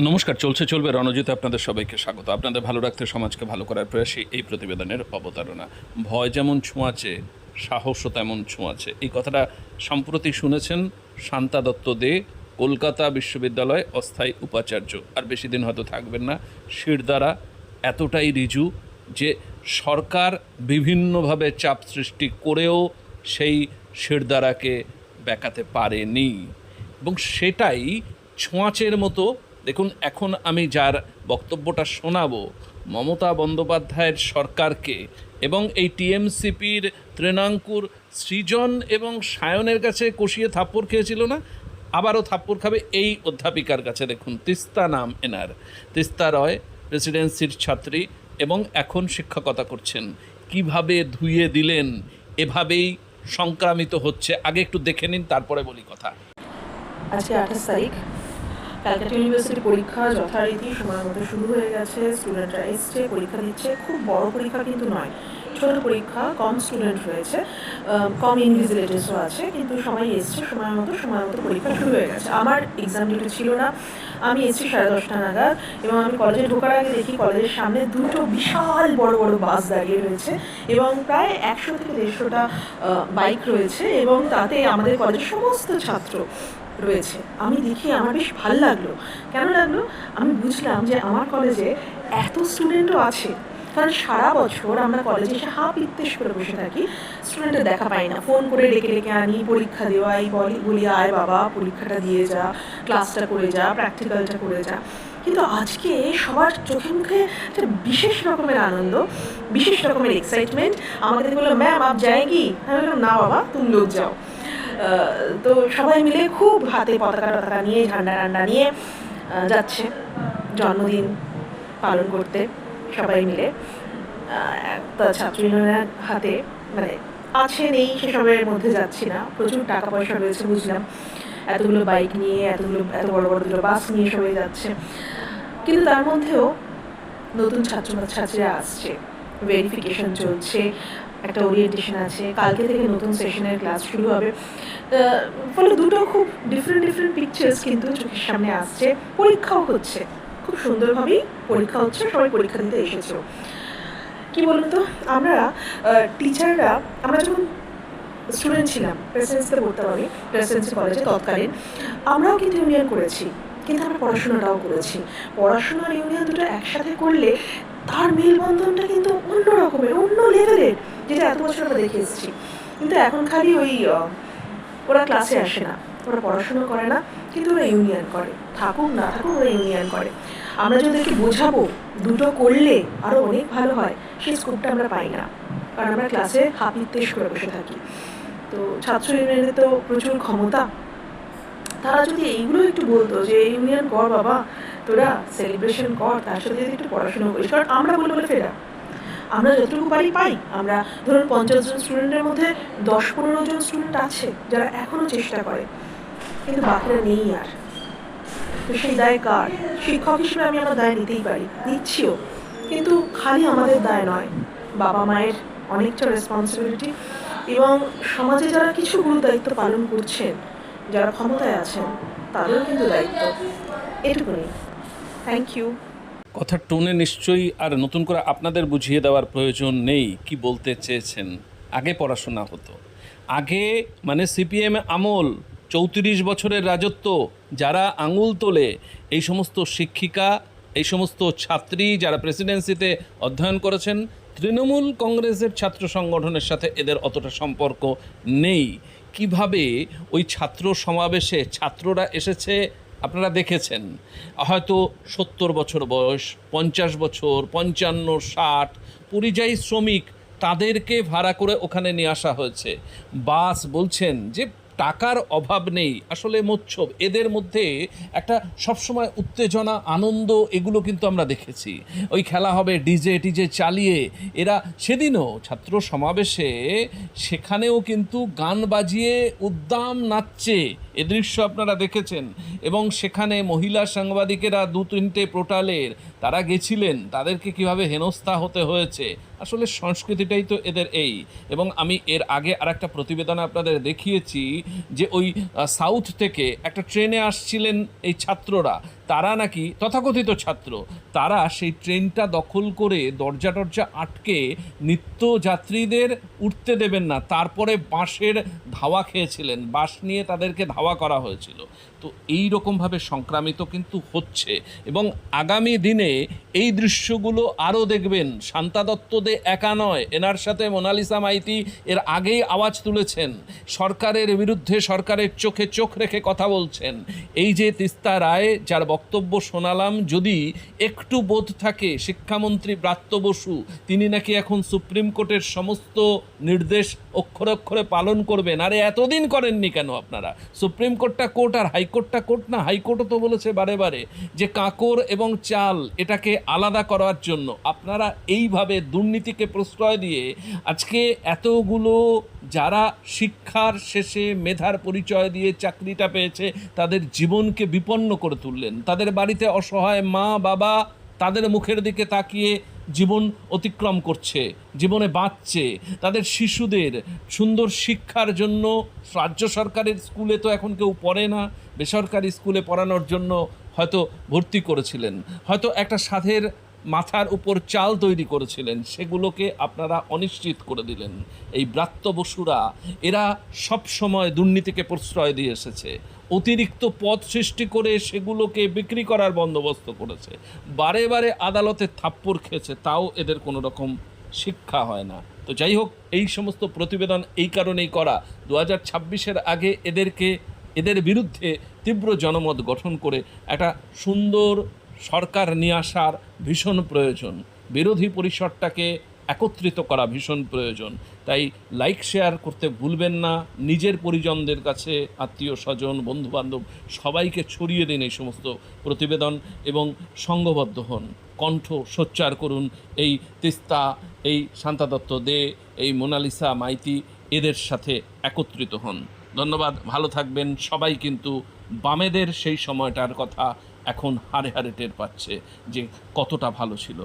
নমস্কার, চলছে, চলবে রণজিতে আপনাদের সবাইকে স্বাগত। আপনাদের ভালো রাখতে সমাজকে ভালো করার প্রয়াসী এই প্রতিবেদনের অবতারণা। ভয় যেমন ছোঁয়াচে, সাহসও তেমন ছোঁয়াচে। এই কথাটা সম্প্রতি শুনেছেন শান্তা দত্ত দে, কলকাতা বিশ্ববিদ্যালয় অস্থায়ী উপাচার্য। আর বেশি দিন হয়তো থাকবেন না শিরদারা এতটাই রিজু যে সরকার বিভিন্নভাবে চাপ সৃষ্টি করেও সেই শিরদারাকে বেঁকাতে পারেনি। এবং সেটাই ছোঁয়াচের মতো দেখুন, এখন আমি যার বক্তব্যটা শোনাবো, মমতা বন্দ্যোপাধ্যায়ের সরকারকে এবং এই টিএমসিপির তৃণাঙ্কুর সৃজন এবং সায়নের কাছে কষিয়ে থাপ্পড় খেয়েছিল না? আবারও থাপ্পড় খাবে এই অধ্যাপিকার কাছে। দেখুন, তিস্তা নাম এনার। তিস্তা রয়, প্রেসিডেন্সির ছাত্রী এবং এখন শিক্ষকতা করছেন। কীভাবে ধুয়ে দিলেন? এভাবেই সংক্রামিত হচ্ছে। আগে একটু দেখে নিন, তারপরে বলি কথা। আজকে আঠাশ তারিখ। ক্যালকাটা ইউনিভার্সিটি পরীক্ষা যথারীতি সময় মতো শুরু হয়ে গেছে। স্টুডেন্টরা এসছে, পরীক্ষা দিচ্ছে। খুব বড় পরীক্ষা কিন্তু নয়, ছোট পরীক্ষা, কম স্টুডেন্ট রয়েছে। কম ইনভিজিলেটার্সও আছে, কিন্তু সবাই এসছে, সময় মতো সময় মতো পরীক্ষা শুরু হয়ে গেছে। আমার এক্সাম ডিউটি ছিল না। আমি এসছি সাড়ে দশটা নাগাদ এবং আমি কলেজে ঢোকার আগে দেখি কলেজের সামনে দুটো বিশাল বড় বড় বাস দাঁড়িয়ে রয়েছে এবং প্রায় একশো থেকে দেড়শোটা বাইক রয়েছে এবং তাতে আমাদের কলেজের সমস্ত ছাত্র রয়েছে। আমি দেখি আমার বেশ ভালো লাগল। কেন লাগল? আমি বুঝলাম যে আমার কলেজে এত স্টুডেন্টও আছে। কারণ সারা বছর আমরা কলেজে এসে হাফ ইত্তেস করে বসে থাকি। স্টুডেন্টের দেখা পাই না। ফোন করে ডেকে ডেকে আনি, পরীক্ষা দেওয়াই বলি বলি, আয় বাবা, পরীক্ষাটা দিয়ে যা ক্লাসটা করে যা প্র্যাকটিক্যালটা করে যা। কিন্তু আজকে সবার চোখে মুখে একটা বিশেষ রকমের আনন্দ, বিশেষ রকমের এক্সাইটমেন্ট আমাদের বলল ম্যাম আপ যায়গি? আমি বললাম, না বাবা, তুমি লোক যাও। তো সবাই মিলে খুব হাতে পতাকা টতাকা নিয়ে, ঝান্ডা টান্ডা নিয়ে যাচ্ছে জন্মদিন পালন করতে সবাই মিলে। একটা ছাত্র ইউনিয়নের হাতে মানে আছে নেই সেসবের মধ্যে যাচ্ছি না। প্রচুর টাকা পয়সা রয়েছে, বুঝলাম। এতগুলো বাইক নিয়ে, এতগুলো, এত বড় বড় দুটো বাস নিয়ে সবাই যাচ্ছে। কিন্তু তার মধ্যেও নতুন ছাত্র ছাত্রীরা আসছে। ভেরিফিকেশন চলছে। একটা ওরিয়েন্টেশন আছে। কালকে থেকে নতুন সেশনের ক্লাস শুরু হবে। ফলে দুটো খুব ডিফারেন্ট ডিফারেন্ট পিকচার্স কিন্তু চোখের সামনে আসছে। পরীক্ষাও হচ্ছে। খুব সুন্দরভাবেই পরীক্ষা হচ্ছে। সবাই পরীক্ষা দিতে এসেছ। কি বলুন তো আমরা টিচাররা আমরা যখন স্টুডেন্ট ছিলাম প্রেসিডেন্সিতে পড়তাম আমি প্রেসিডেন্সি কলেজে তৎকালীন, আমরাও কিন্তু ইউনিয়ন করেছি। কিন্তু আমরা পড়াশোনাটাও করেছি। পড়াশোনা আর ইউনিয়ন দুটো একসাথে করলে তার মেলবন্ধনটা কিন্তু অন্য রকমের, অন্য লেভেলের যেটা এত বছর আমরা দেখে এসেছি। কিন্তু এখন খালি ওই ওরা ক্লাসে আসে না, ওরা পড়াশোনা করে না, কিন্তু ওরা ইউনিয়ন করে। থাকুক, না থাকুক, ওরা ইউনিয়ন করে। আমরা যদি ওদেরকে বোঝাবো, দুটো করলে আরও অনেক ভালো হয়, সেই স্কোপটা আমরা পাই না। কারণ আমরা ক্লাসে হাপিত্তেশ করে বসে থাকি। তো ছাত্র ইউনিয়নের তো প্রচুর ক্ষমতা। তারা যদি এইগুলো একটু বলতো যে ইউনিয়ন কর বাবা তোরা সেলিব্রেশন কর, তার সাথে যদি একটু পড়াশোনা করিস, কারণ আমরা বলে বলে ফেরা আমরা যতটুকু পারি পাই। আমরা ধরুন পঞ্চাশ জন স্টুডেন্টের মধ্যে দশ পনেরো জন স্টুডেন্ট আছে, যারা এখনও চেষ্টা করে। কিন্তু বাকিরা নেই আর। তো সেই দায় কার? শিক্ষক হিসেবে আমি আমার দায় নিতেই পারি, নিচ্ছিও। কিন্তু খালি আমাদের দায় নয়, বাবা মায়ের অনেকটা রেসপন্সিবিলিটি এবং সমাজে যারা কিছু গুরু দায়িত্ব পালন করছেন, যারা ক্ষমতায় আছেন, তাদেরও কিন্তু দায়িত্ব। এটুকুনি। থ্যাংক ইউ কথার টোনে নিশ্চয়ই আর নতুন করে আপনাদের বুঝিয়ে দেওয়ার প্রয়োজন নেই কি বলতে চেয়েছেন? আগে পড়াশোনা হতো। আগে মানে সিপিএম আমল চৌত্রিশ বছরের রাজত্ব যারা আঙুল তোলে এই সমস্ত শিক্ষিকা এই সমস্ত ছাত্রী যারা প্রেসিডেন্সিতে অধ্যয়ন করেছেন তৃণমূল কংগ্রেসের ছাত্র সংগঠনের সাথে এদের অতটা সম্পর্ক নেই। কীভাবে ওই ছাত্র সমাবেশে ছাত্ররা এসেছে আপনারা দেখেছেন, হয়তো সত্তর বছর বয়স, পঞ্চাশ বছর, পঞ্চান্ন, ষাট পরিযায়ী শ্রমিক, তাদেরকে ভাড়া করে ওখানে নিয়ে আসা হয়েছে। বাস বলছেন যে টাকার অভাব নেই, আসলে মোচ্ছব এদের মধ্যে একটা সবসময় উত্তেজনা, আনন্দ, এগুলো কিন্তু আমরা দেখেছি। ওই খেলা হবে ডিজে, টিজে চালিয়ে। এরা সেদিনও ছাত্র সমাবেশে সেখানেও কিন্তু গান বাজিয়ে উদ্দাম নাচছে। এ দৃশ্য আপনারা দেখেছেন। এবং সেখানে মহিলা সাংবাদিকেরা দু তিনটে পোর্টালের তারা গেছিলেন, তাদেরকে কীভাবে হেনস্থা হতে হয়েছে। আসলে সংস্কৃতিটাই তো এদের এই। এবং আমি এর আগে আর একটা প্রতিবেদন আপনাদের দেখিয়েছি যে ওই সাউথ থেকে একটা ট্রেনে আসছিলেন এই ছাত্ররা। তারা নাকি তথাকথিত ছাত্র। তারা সেই ট্রেনটা দখল করে দরজা টরজা আটকে নিত্য যাত্রীদের উঠতে দেবেন না। তারপরে বাঁশের ধাওয়া খেয়েছিলেন। বাঁশ নিয়ে তাদেরকে ধাওয়া করা হয়েছিল। তো এই রকমভাবে সংক্রামিত কিন্তু হচ্ছে এবং আগামী দিনে এই দৃশ্যগুলো আরও দেখবেন। শান্তা দত্ত দে একা নয়, এনার সাথে মোনালিসা মাইতি এর আগেই আওয়াজ তুলেছেন। সরকারের বিরুদ্ধে সরকারের চোখে চোখ রেখে কথা বলছেন। এই যে তিস্তা রায়, যার বক্তব্য শোনালাম, যদি একটু বোধ থাকে শিক্ষামন্ত্রী ব্রাত্য বসু, তিনি নাকি এখন সুপ্রিম কোর্টের সমস্ত নির্দেশ অক্ষরে অক্ষরে পালন করবেন। আরে এতদিন করেননি কেন আপনারা? সুপ্রিম কোর্টটা কোর্ট আর হাইকোর্টটা কোর্ট না, হাইকোর্টও তো বলেছে বারে বারে যে কাঁকর এবং চাল এটাকে আলাদা করার জন্য। আপনারা এইভাবে দুর্নীতিকে প্রশ্রয় দিয়ে আজকে এতগুলো যারা শিক্ষার শেষে মেধার পরিচয় দিয়ে চাকরিটা পেয়েছে, তাদের জীবনকে বিপন্ন করে তুললেন। তাদের বাড়িতে অসহায় মা বাবা তাদের মুখের দিকে তাকিয়ে জীবন অতিক্রম করছে, জীবনে বাঁচছে। তাদের শিশুদের সুন্দর শিক্ষার জন্য রাজ্য সরকারের স্কুলে তো এখন কেউ পড়ে না, বেসরকারি স্কুলে পড়ানোর জন্য হয়তো ভর্তি করেছিলেন। হয়তো একটা সাধের মাথার উপর চাল তৈরি করেছিলেন, সেগুলোকে আপনারা অনিশ্চিত করে দিলেন। এই ব্রাত্য বসুরা, এরা সব সময় দুর্নীতিকে প্রশ্রয় দিয়ে এসেছে। অতিরিক্ত পদ সৃষ্টি করে সেগুলোকে বিক্রি করার বন্দোবস্ত করেছে। বারে বারে আদালতে থাপ্পড় খেয়েছে, তাও এদের কোনো রকম শিক্ষা হয় না। তো যাই হোক, এই সমস্ত প্রতিবেদন এই কারণেই করা। দু হাজার আগে এদেরকে, এদের বিরুদ্ধে তীব্র জনমত গঠন করে একটা সুন্দর সরকার নিয়ে আসার ভীষণ প্রয়োজন। বিরোধী পরিসরটাকে একত্রিত করা ভীষণ প্রয়োজন। তাই লাইক, শেয়ার করতে ভুলবেন না। নিজের পরিজনদের কাছে, আত্মীয় স্বজন, বন্ধুবান্ধব সবাইকে ছড়িয়ে দিন এই সমস্ত প্রতিবেদন এবং সঙ্গবদ্ধ হন। কণ্ঠ সোচ্চার করুন। এই তিস্তা, এই শান্তা দত্ত দে, এই মোনালিসা মাইতি এদের সাথে একত্রিত হন। ধন্যবাদ। ভালো থাকবেন। সবাই কিন্তু বামেদের সেই সময়টার কথা এখন হারে হারে টের পাচ্ছে যে কতটা ভালো ছিল।